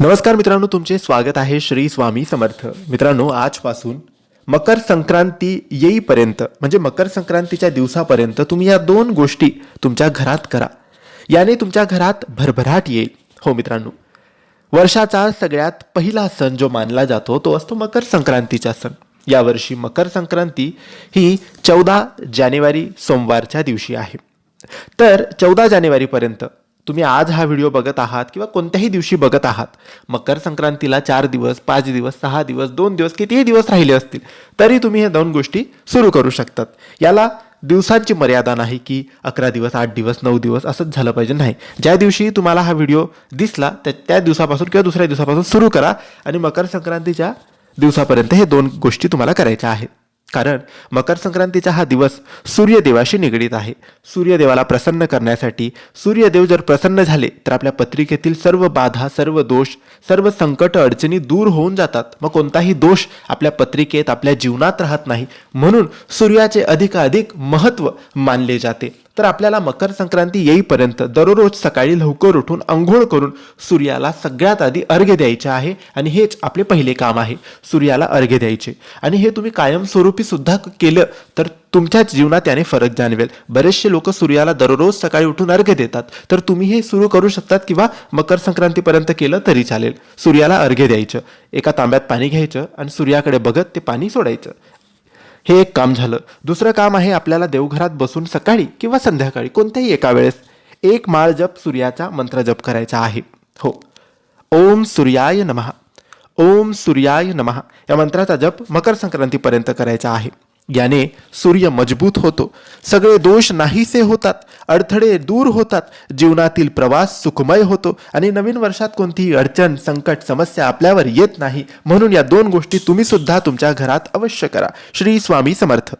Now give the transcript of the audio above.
नमस्कार मित्रांनो तुमचे स्वागत आहे श्री स्वामी समर्थ. मित्रांनो आजपासून मकर संक्रांती येईपर्यंत म्हणजे मकर संक्रांतीच्या दिवसापर्यंत तुम्ही या दोन गोष्टी तुमच्या घरात करा. याने तुमच्या घरात भरभराट येईल. हो मित्रांनो वर्षाचा सगळ्यात पहिला सण जो मानला जातो तो असतो मकर संक्रांतीचा सण. यावर्षी मकर संक्रांती ही चौदा जानेवारी सोमवारच्या दिवशी आहे. तर चौदा जानेवारीपर्यंत तुम्ही आज हा व्हिडिओ बघत आहात किंवा कोणत्याही दिवशी बघत आहात मकर संक्रांतीला चार दिवस पाच दिवस सहा दिवस दोन दिवस कितीही दिवस राहिले असतील तरी तुम्ही ह्या दोन गोष्टी सुरू करू शकतात. याला दिवसांची मर्यादा नाही की अकरा दिवस आठ दिवस नऊ दिवस असंच झालं पाहिजे. नाही. ज्या दिवशी तुम्हाला हा व्हिडिओ दिसला त्या त्या दिवसापासून किंवा दुसऱ्या दिवसापासून सुरू करा आणि मकर संक्रांतीच्या दिवसापर्यंत हे दोन गोष्टी तुम्हाला करायच्या आहेत. कारण मकर संक्रांतीचा हा दिवस सूर्यदेवाशी निगडीत आहे. सूर्यदेवाला प्रसन्न करण्यासाठी सूर्यदेव जर प्रसन्न झाले तर आपल्या पत्रिकेतील सर्व बाधा सर्व दोष सर्व संकट अडचणी दूर होऊन जातात. मग कोणताही दोष आपल्या पत्रिकेत आपल्या जीवनात राहत नाही. म्हणून सूर्याचे अधिकाधिक महत्त्व मानले जाते. तर आपल्याला मकर संक्रांती येईपर्यंत दररोज सकाळी लवकर उठून आंघोळ करून सूर्याला सगळ्यात आधी अर्घ्य द्यायचे आहे आणि हेच आपले पहिले काम आहे सूर्याला अर्घ्य द्यायचे. आणि हे तुम्ही कायमस्वरूपी सुद्धा केलं तर तुमच्याच जीवनात याने फरक जाणवेल. बरेचसे लोक सूर्याला दररोज सकाळी उठून अर्घ्य देतात. तर तुम्ही हे सुरू करू शकतात किंवा मकर संक्रांतीपर्यंत केलं तरी चालेल. सूर्याला अर्घ्य द्यायचं. एका तांब्यात पाणी घ्यायचं आणि सूर्याकडे बघत ते पाणी सोडायचं. हे एक काम झालं. दुसरं काम आहे आपल्याला देवघरात बसून सकाळी किंवा संध्याकाळी कोणत्याही एका वेळेस एक माळ जप सूर्याचा मंत्र जप करायचा आहे. हो. ओम सूर्याय नमः. ओम सूर्याय नमः. या मंत्राचा जप मकर संक्रांतीपर्यंत करायचा आहे. याने सूर्य मजबूत होतो. सगळे दोष नाहीसे होतात. अडथळे दूर होतात. जीवनातील प्रवास सुखमय होतो. आणि नवीन वर्षात कोणतीही अडचण संकट समस्या आपल्यावर येत नाही. म्हणून या दोन गोष्टी तुम्ही सुद्धा तुमच्या घरात अवश्य करा. श्री स्वामी समर्थ.